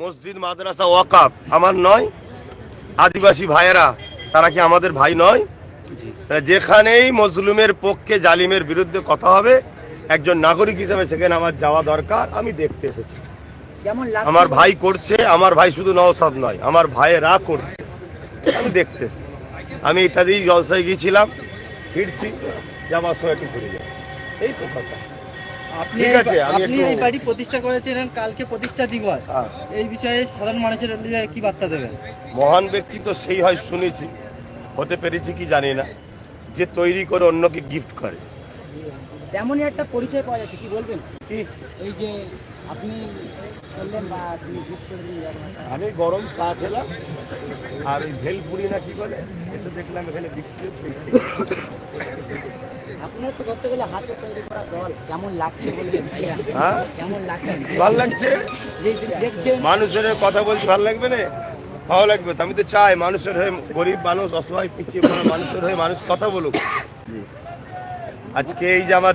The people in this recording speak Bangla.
মসজিদ মাদ্রাসা ওয়াকাফ। আমার নয়। আদিবাসী ভাইয়েরা তারা কি আমাদের ভাই নয়? যেখানেই মজলুমের পক্ষে জালিমের বিরুদ্ধে কথা হবে একজন নাগরিক হিসেবে সেখানে আমার যাওয়া দরকার আমি দেখতে এসেছি। আমার ভাই করছে আমার ভাই শুধু নওসাদ নয় আমার ভাইয়েরা করছে। আমি দেখতে এসেছি। আমি এটা দিয়েই জলসায় গিয়েছিলাম ফিরছি যাবার সময় একটু ঘুরে যাই এই তো কথা। আপনি ঠিক আছে, আপনি এই বাড়ি প্রতিষ্ঠা করেছিলেন কালকে প্রতিষ্ঠা দিবস। হ্যাঁ। এই বিষয়ে সাধারণ মানুষের কি বার্তা দেবেন? মহান ব্যক্তি তো সেই হয় শুনেছি হতে পেরেছি কি জানি না যে তৈরি করে অন্যকে গিফট করে। তেমনই একটা পরিচয় পাওয়া যাচ্ছে কি বলবেন? কি? এই যে আপনি। আমি গরম চা খেলাম আর ওই ভেলপুরি না কি বলে এসে দেখলাম এখানে বিক্রি হচ্ছে। আপনার তো ধরতে গেলে হাতে তৈরি করা দল কেমন লাগছে বলবেন হ্যাঁ? কেমন লাগছে? ভালো লাগছে? যে যে দেখছেন? মানুষের কথা বলছি ভালো লাগবে না? ভালো লাগবে তো আমি তো চাই মানুষের হয়ে গরিব মানুষ অসহায় পিছিয়ে পড়া মানুষের হয়ে মানুষ কথা বলুক। আজকে এই যে আমার